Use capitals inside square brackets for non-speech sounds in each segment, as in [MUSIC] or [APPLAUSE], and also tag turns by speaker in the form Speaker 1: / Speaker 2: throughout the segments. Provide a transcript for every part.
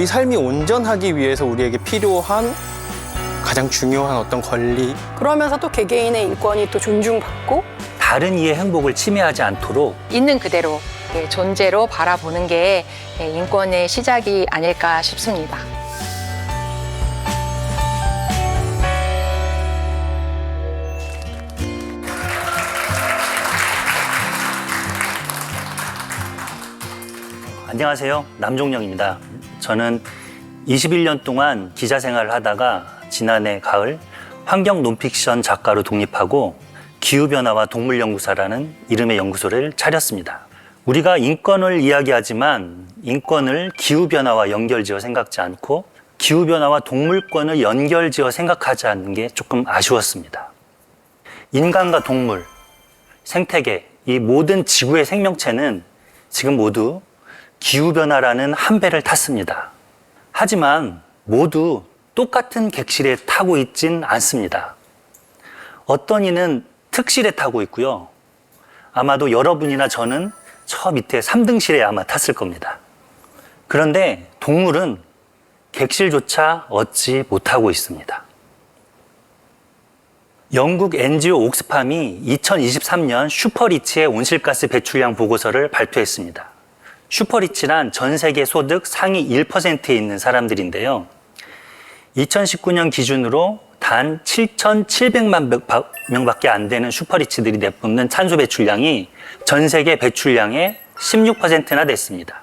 Speaker 1: 우리 삶이 온전하기 위해서 우리에게 필요한 가장 중요한 어떤 권리
Speaker 2: 그러면서 또 개개인의 인권이 또 존중받고
Speaker 3: 다른 이의 행복을 침해하지 않도록
Speaker 4: 있는 그대로 예, 존재로 바라보는 게 예, 인권의 시작이 아닐까 싶습니다.
Speaker 3: 안녕하세요. 남종영입니다. 저는 21년 동안 기자 생활을 하다가 지난해 가을 환경 논픽션 작가로 독립하고 기후변화와 동물연구사라는 이름의 연구소를 차렸습니다. 우리가 인권을 이야기하지만 인권을 기후변화와 연결지어 생각지 않고 기후변화와 동물권을 연결지어 생각하지 않는 게 조금 아쉬웠습니다. 인간과 동물, 생태계, 이 모든 지구의 생명체는 지금 모두 기후변화라는 한 배를 탔습니다. 하지만 모두 똑같은 객실에 타고 있진 않습니다. 어떤 이는 특실에 타고 있고요. 아마도 여러분이나 저는 저 밑에 3등실에 아마 탔을 겁니다. 그런데 동물은 객실조차 얻지 못하고 있습니다. 영국 NGO 옥스팜이 2023년 슈퍼리치의 온실가스 배출량 보고서를 발표했습니다. 슈퍼리치란 전 세계 소득 상위 1%에 있는 사람들인데요. 2019년 기준으로 단 7,700만 명밖에 안 되는 슈퍼리치들이 내뿜는 탄소 배출량이 전 세계 배출량의 16%나 됐습니다.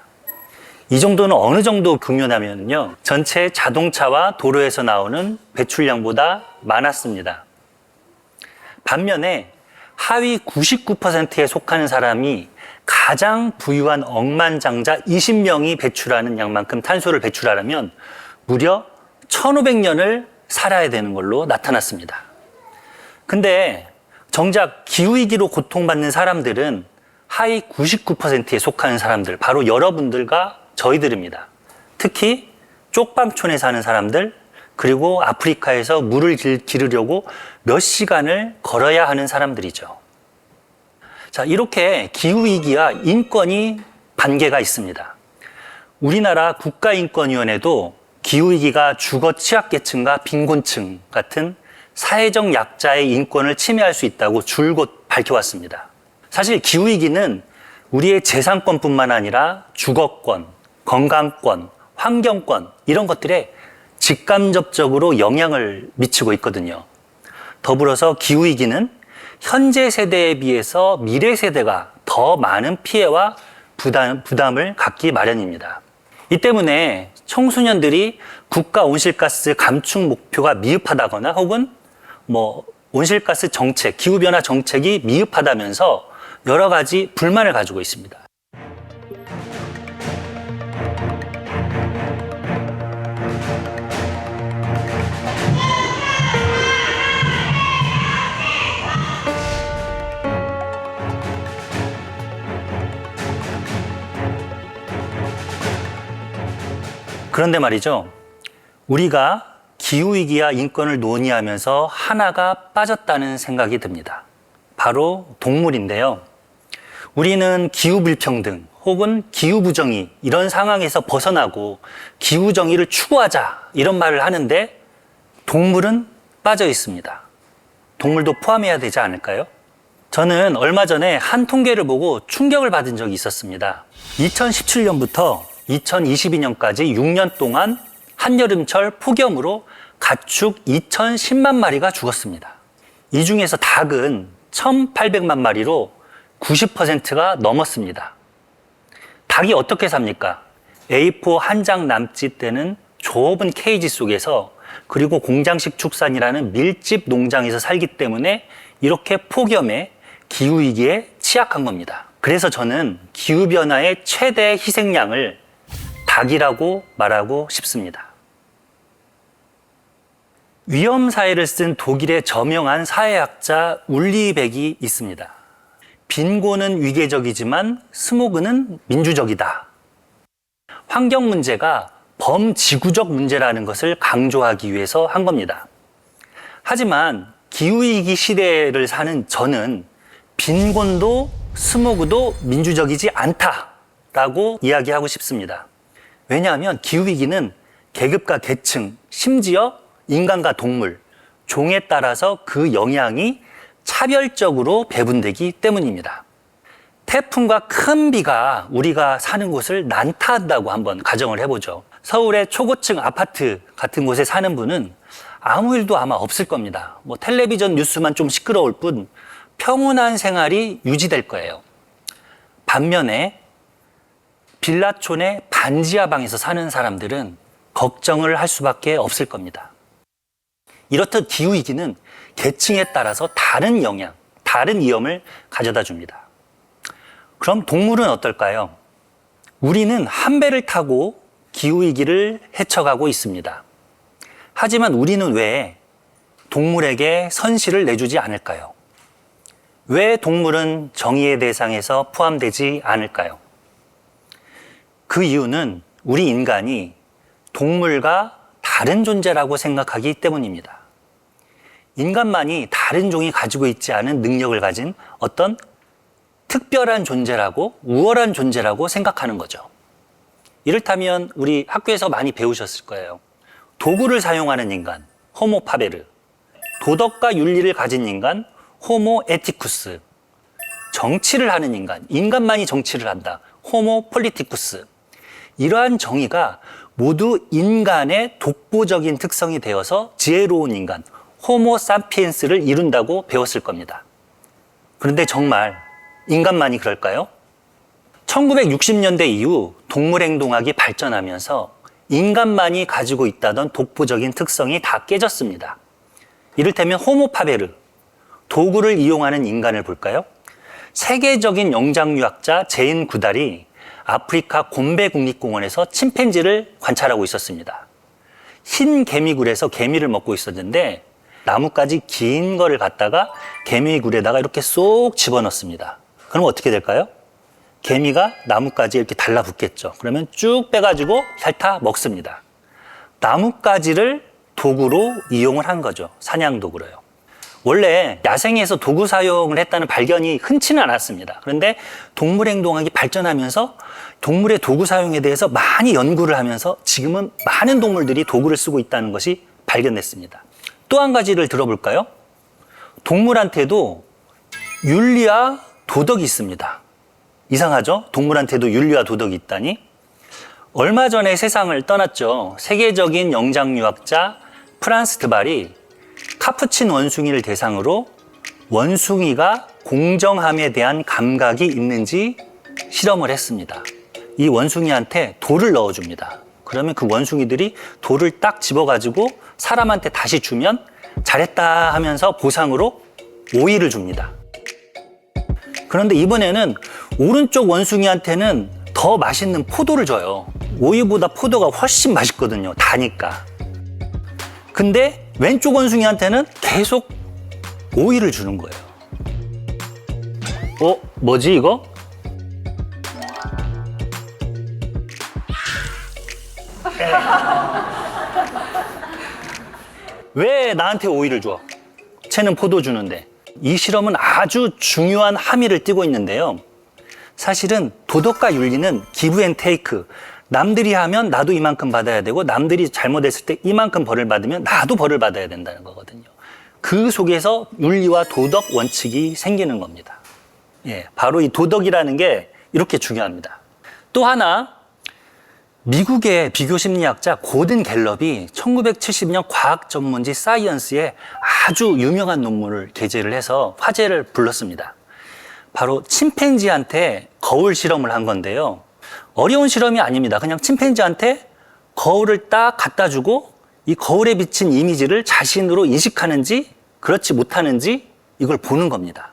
Speaker 3: 이 정도는 어느 정도 금연하면요. 전체 자동차와 도로에서 나오는 배출량보다 많았습니다. 반면에 하위 99%에 속하는 사람이 가장 부유한 억만장자 20명이 배출하는 양만큼 탄소를 배출하려면 무려 1500년을 살아야 되는 걸로 나타났습니다. 근데 정작 기후위기로 고통받는 사람들은 하위 99%에 속하는 사람들, 바로 여러분들과 저희들입니다. 특히 쪽방촌에 사는 사람들, 그리고 아프리카에서 물을 길- 기르려고 몇 시간을 걸어야 하는 사람들이죠. 자, 이렇게 기후위기와 인권이 반개가 있습니다. 우리나라 국가인권위원회도 기후위기가 주거 취약계층과 빈곤층 같은 사회적 약자의 인권을 침해할 수 있다고 줄곧 밝혀왔습니다. 사실 기후위기는 우리의 재산권뿐만 아니라 주거권, 건강권, 환경권, 이런 것들에 직간접적으로 영향을 미치고 있거든요. 더불어서 기후위기는 현재 세대에 비해서 미래 세대가 더 많은 피해와 부담, 부담을 갖기 마련입니다. 이 때문에 청소년들이 국가 온실가스 감축 목표가 미흡하다거나 혹은 뭐 온실가스 정책, 기후변화 정책이 미흡하다면서 여러 가지 불만을 가지고 있습니다. 그런데 말이죠. 우리가 기후위기와 인권을 논의하면서 하나가 빠졌다는 생각이 듭니다. 바로 동물인데요. 우리는 기후불평등 혹은 기후부정의 이런 상황에서 벗어나고 기후정의를 추구하자 이런 말을 하는데 동물은 빠져 있습니다. 동물도 포함해야 되지 않을까요? 저는 얼마 전에 한 통계를 보고 충격을 받은 적이 있었습니다. 2017년부터 2022년까지 6년 동안 한여름철 폭염으로 가축 2,010만 마리가 죽었습니다. 이 중에서 닭은 1,800만 마리로 90%가 넘었습니다. 닭이 어떻게 삽니까? A4 한 장 남짓 되는 좁은 케이지 속에서 그리고 공장식 축산이라는 밀집 농장에서 살기 때문에 이렇게 폭염에 기후위기에 취약한 겁니다. 그래서 저는 기후변화의 최대 희생양을 닭이라고 말하고 싶습니다. 위험 사회를 쓴 독일의 저명한 사회학자 울리백이 있습니다. 빈곤은 위계적이지만 스모그는 민주적이다. 환경 문제가 범지구적 문제라는 것을 강조하기 위해서 한 겁니다. 하지만 기후위기 시대를 사는 저는 빈곤도 스모그도 민주적이지 않다라고 이야기하고 싶습니다. 왜냐하면 기후위기는 계급과 계층, 심지어 인간과 동물, 종에 따라서 그 영향이 차별적으로 배분되기 때문입니다. 태풍과 큰 비가 우리가 사는 곳을 난타한다고 한번 가정을 해보죠. 서울의 초고층 아파트 같은 곳에 사는 분은 아무 일도 아마 없을 겁니다. 뭐 텔레비전 뉴스만 좀 시끄러울 뿐 평온한 생활이 유지될 거예요. 반면에 빌라촌의 반지하 방에서 사는 사람들은 걱정을 할 수밖에 없을 겁니다. 이렇듯 기후위기는 계층에 따라서 다른 영향, 다른 위험을 가져다 줍니다. 그럼 동물은 어떨까요? 우리는 한 배를 타고 기후위기를 헤쳐가고 있습니다. 하지만 우리는 왜 동물에게 선실을 내주지 않을까요? 왜 동물은 정의의 대상에서 포함되지 않을까요? 그 이유는 우리 인간이 동물과 다른 존재라고 생각하기 때문입니다. 인간만이 다른 종이 가지고 있지 않은 능력을 가진 어떤 특별한 존재라고 우월한 존재라고 생각하는 거죠. 이를테면 우리 학교에서 많이 배우셨을 거예요. 도구를 사용하는 인간, 호모 파베르. 도덕과 윤리를 가진 인간, 호모 에티쿠스. 정치를 하는 인간, 인간만이 정치를 한다. 호모 폴리티쿠스. 이러한 정의가 모두 인간의 독보적인 특성이 되어서 지혜로운 인간, 호모 사피엔스를 이룬다고 배웠을 겁니다. 그런데 정말 인간만이 그럴까요? 1960년대 이후 동물행동학이 발전하면서 인간만이 가지고 있다던 독보적인 특성이 다 깨졌습니다. 이를테면 호모파베르, 도구를 이용하는 인간을 볼까요? 세계적인 영장류학자 제인 구달이 아프리카 곰베 국립공원에서 침팬지를 관찰하고 있었습니다. 흰 개미굴에서 개미를 먹고 있었는데 나뭇가지 긴 거를 갖다가 개미굴에다가 이렇게 쏙 집어넣습니다. 그럼 어떻게 될까요? 개미가 나뭇가지에 이렇게 달라붙겠죠. 그러면 쭉 빼가지고 핥아 먹습니다. 나뭇가지를 도구로 이용을 한 거죠. 사냥 도구로요. 원래 야생에서 도구 사용을 했다는 발견이 흔치는 않았습니다. 그런데 동물 행동학이 발전하면서 동물의 도구 사용에 대해서 많이 연구를 하면서 지금은 많은 동물들이 도구를 쓰고 있다는 것이 발견됐습니다. 또 한 가지를 들어볼까요? 동물한테도 윤리와 도덕이 있습니다. 이상하죠? 동물한테도 윤리와 도덕이 있다니? 얼마 전에 세상을 떠났죠. 세계적인 영장류학자 프란스 드발이 카푸친 원숭이를 대상으로 원숭이가 공정함에 대한 감각이 있는지 실험을 했습니다. 이 원숭이한테 돌을 넣어줍니다. 그러면 그 원숭이들이 돌을 딱 집어가지고 사람한테 다시 주면 잘했다 하면서 보상으로 오이를 줍니다. 그런데 이번에는 오른쪽 원숭이한테는 더 맛있는 포도를 줘요. 오이보다 포도가 훨씬 맛있거든요. 다니까. 근데 왼쪽 원숭이한테는 계속 오이를 주는 거예요. 어, 뭐지 이거? [LAUGHS] 왜 나한테 오이를 줘? 쟤는 포도 주는데. 이 실험은 아주 중요한 함의를 띠고 있는데요. 사실은 도덕과 윤리는 기브 앤 테이크. 남들이 하면 나도 이만큼 받아야 되고 남들이 잘못했을 때 이만큼 벌을 받으면 나도 벌을 받아야 된다는 거거든요. 그 속에서 윤리와 도덕 원칙이 생기는 겁니다. 예, 바로 이 도덕이라는 게 이렇게 중요합니다. 또 하나 미국의 비교 심리학자 고든 갤럽이 1970년 과학 전문지 사이언스에 아주 유명한 논문을 게재를 해서 화제를 불렀습니다. 바로 침팬지한테 거울 실험을 한 건데요. 어려운 실험이 아닙니다. 그냥 침팬지한테 거울을 딱 갖다 주고 이 거울에 비친 이미지를 자신으로 인식하는지 그렇지 못하는지 이걸 보는 겁니다.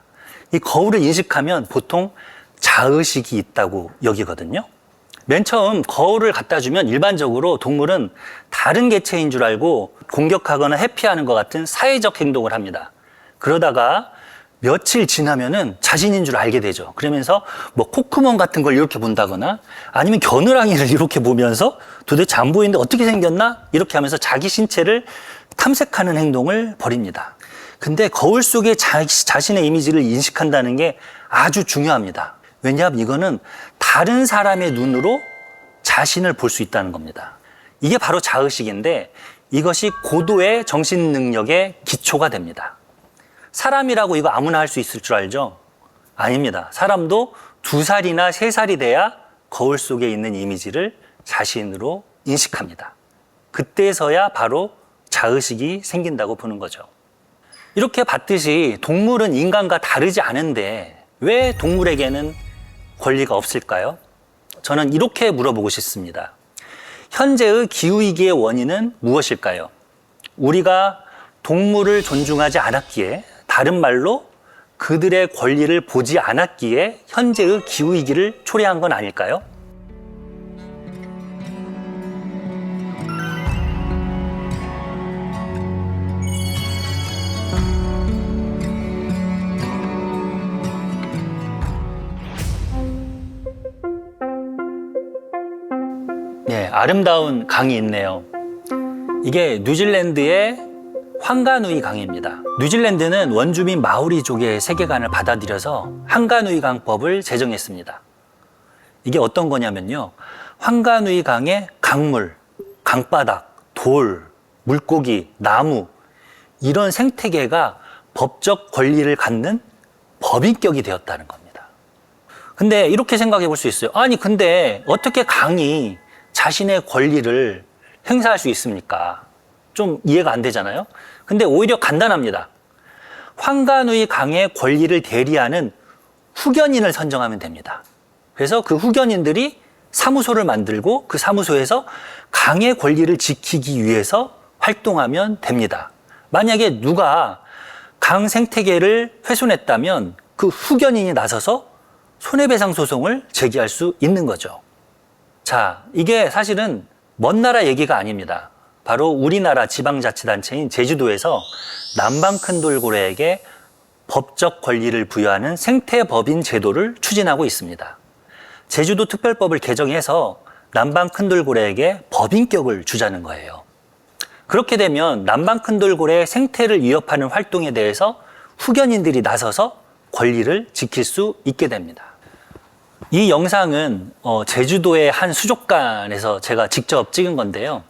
Speaker 3: 이 거울을 인식하면 보통 자의식이 있다고 여기거든요. 맨 처음 거울을 갖다 주면 일반적으로 동물은 다른 개체인 줄 알고 공격하거나 회피하는 것 같은 사회적 행동을 합니다. 그러다가 며칠 지나면은 자신인 줄 알게 되죠. 그러면서 뭐 코크몬 같은 걸 이렇게 본다거나 아니면 겨누랑이를 [LAUGHS] 이렇게 보면서 도대체 안 보이는데 어떻게 생겼나? 이렇게 하면서 자기 신체를 탐색하는 행동을 벌입니다. 근데 거울 속에 자, 자신의 이미지를 인식한다는 게 아주 중요합니다. 왜냐하면 이거는 다른 사람의 눈으로 자신을 볼 수 있다는 겁니다. 이게 바로 자의식인데 이것이 고도의 정신 능력의 기초가 됩니다. 사람이라고 이거 아무나 할 수 있을 줄 알죠? 아닙니다. 사람도 두 살이나 세 살이 돼야 거울 속에 있는 이미지를 자신으로 인식합니다. 그때서야 바로 자의식이 생긴다고 보는 거죠. 이렇게 봤듯이 동물은 인간과 다르지 않은데 왜 동물에게는 권리가 없을까요? 저는 이렇게 물어보고 싶습니다. 현재의 기후위기의 원인은 무엇일까요? 우리가 동물을 존중하지 않았기에 다른 말로 그들의 권리를 보지 않았기에 현재의 기후위기를 초래한 건 아닐까요? 네, 아름다운 강이 있네요. 이게 뉴질랜드의 황가누이 강입니다. 뉴질랜드는 원주민 마오리족의 세계관을 받아들여서 한가누이 강법을 제정했습니다. 이게 어떤 거냐면요. 황가누이 강의 강물, 강바닥, 돌, 물고기, 나무 이런 생태계가 법적 권리를 갖는 법인격이 되었다는 겁니다. 근데 이렇게 생각해 볼 수 있어요. 아니, 근데 어떻게 강이 자신의 권리를 행사할 수 있습니까? 좀 이해가 안 되잖아요. 근데 오히려 간단합니다. 황가누이 강의 권리를 대리하는 후견인을 선정하면 됩니다. 그래서 그 후견인들이 사무소를 만들고 그 사무소에서 강의 권리를 지키기 위해서 활동하면 됩니다. 만약에 누가 강 생태계를 훼손했다면 그 후견인이 나서서 손해배상 소송을 제기할 수 있는 거죠. 자, 이게 사실은 먼 나라 얘기가 아닙니다. 바로 우리나라 지방자치단체인 제주도에서 남방 큰 돌고래에게 법적 권리를 부여하는 생태법인 제도를 추진하고 있습니다. 제주도 특별법을 개정해서 남방 큰 돌고래에게 법인격을 주자는 거예요. 그렇게 되면 남방 큰 돌고래의 생태를 위협하는 활동에 대해서 후견인들이 나서서 권리를 지킬 수 있게 됩니다. 이 영상은 어, 제주도의 한 수족관에서 제가 직접 찍은 건데요.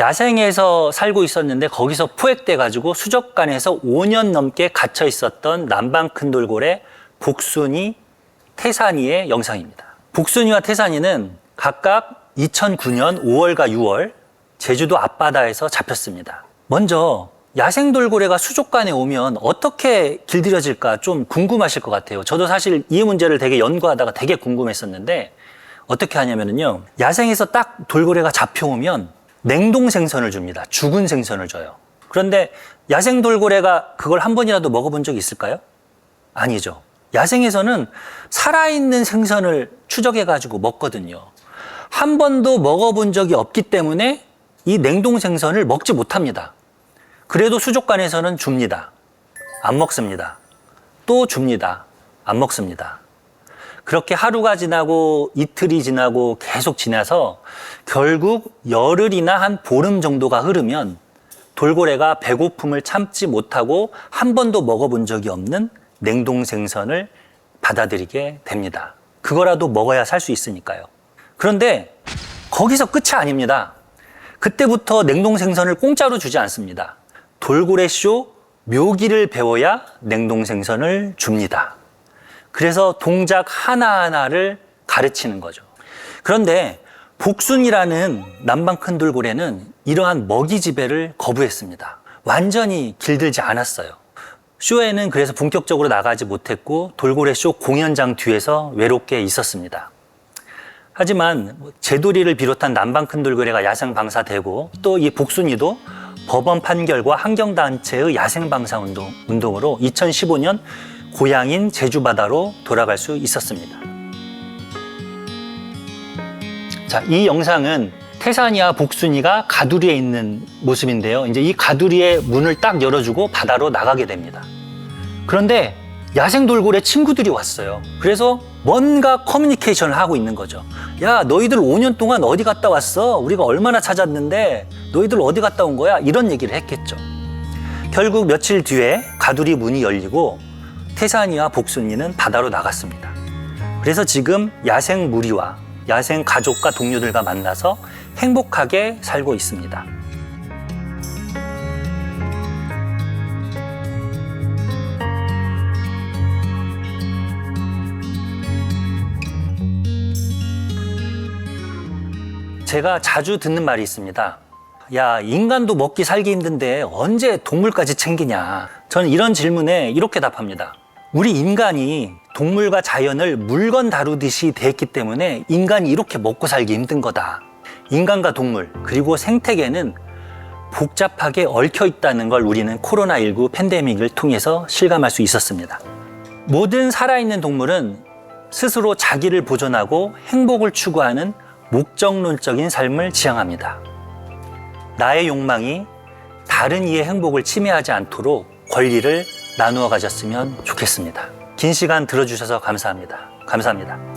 Speaker 3: 야생에서 살고 있었는데 거기서 포획돼 가지고 수족관에서 5년 넘게 갇혀 있었던 남방 큰 돌고래 복순이 태산이의 영상입니다. 복순이와 태산이는 각각 2009년 5월과 6월 제주도 앞바다에서 잡혔습니다. 먼저 야생 돌고래가 수족관에 오면 어떻게 길들여질까 좀 궁금하실 것 같아요. 저도 사실 이 문제를 되게 연구하다가 되게 궁금했었는데 어떻게 하냐면요. 야생에서 딱 돌고래가 잡혀오면 냉동 생선을 줍니다. 죽은 생선을 줘요. 그런데 야생 돌고래가 그걸 한 번이라도 먹어본 적이 있을까요? 아니죠. 야생에서는 살아있는 생선을 추적해가지고 먹거든요. 한 번도 먹어본 적이 없기 때문에 이 냉동 생선을 먹지 못합니다. 그래도 수족관에서는 줍니다. 안 먹습니다. 또 줍니다. 안 먹습니다. 그렇게 하루가 지나고 이틀이 지나고 계속 지나서 결국 열흘이나 한 보름 정도가 흐르면 돌고래가 배고픔을 참지 못하고 한 번도 먹어본 적이 없는 냉동 생선을 받아들이게 됩니다. 그거라도 먹어야 살 수 있으니까요. 그런데 거기서 끝이 아닙니다. 그때부터 냉동 생선을 공짜로 주지 않습니다. 돌고래 쇼 묘기를 배워야 냉동 생선을 줍니다. 그래서 동작 하나하나를 가르치는 거죠. 그런데 복순이라는 남방 큰 돌고래는 이러한 먹이 지배를 거부했습니다. 완전히 길들지 않았어요. 쇼에는 그래서 본격적으로 나가지 못했고 돌고래 쇼 공연장 뒤에서 외롭게 있었습니다. 하지만 제돌이를 비롯한 남방 큰 돌고래가 야생 방사되고 또 이 복순이도 법원 판결과 환경단체의 야생 방사 운동, 운동으로 2015년 고향인 제주 바다로 돌아갈 수 있었습니다. 자, 이 영상은 태산이와 복순이가 가두리에 있는 모습인데요. 이제 이 가두리의 문을 딱 열어주고 바다로 나가게 됩니다. 그런데 야생 돌고래 친구들이 왔어요. 그래서 뭔가 커뮤니케이션을 하고 있는 거죠. 야, 너희들 5년 동안 어디 갔다 왔어? 우리가 얼마나 찾았는데 너희들 어디 갔다 온 거야? 이런 얘기를 했겠죠. 결국 며칠 뒤에 가두리 문이 열리고 태산이와 복순이는 바다로 나갔습니다. 그래서 지금 야생 무리와 야생 가족과 동료들과 만나서 행복하게 살고 있습니다. 제가 자주 듣는 말이 있습니다. 야, 인간도 먹기 살기 힘든데 언제 동물까지 챙기냐? 저는 이런 질문에 이렇게 답합니다. 우리 인간이 동물과 자연을 물건 다루듯이 대했기 때문에 인간이 이렇게 먹고 살기 힘든 거다. 인간과 동물, 그리고 생태계는 복잡하게 얽혀 있다는 걸 우리는 코로나19 팬데믹을 통해서 실감할 수 있었습니다. 모든 살아있는 동물은 스스로 자기를 보존하고 행복을 추구하는 목적론적인 삶을 지향합니다. 나의 욕망이 다른 이의 행복을 침해하지 않도록 권리를 나누어 가졌으면 좋겠습니다. 긴 시간 들어주셔서 감사합니다. 감사합니다.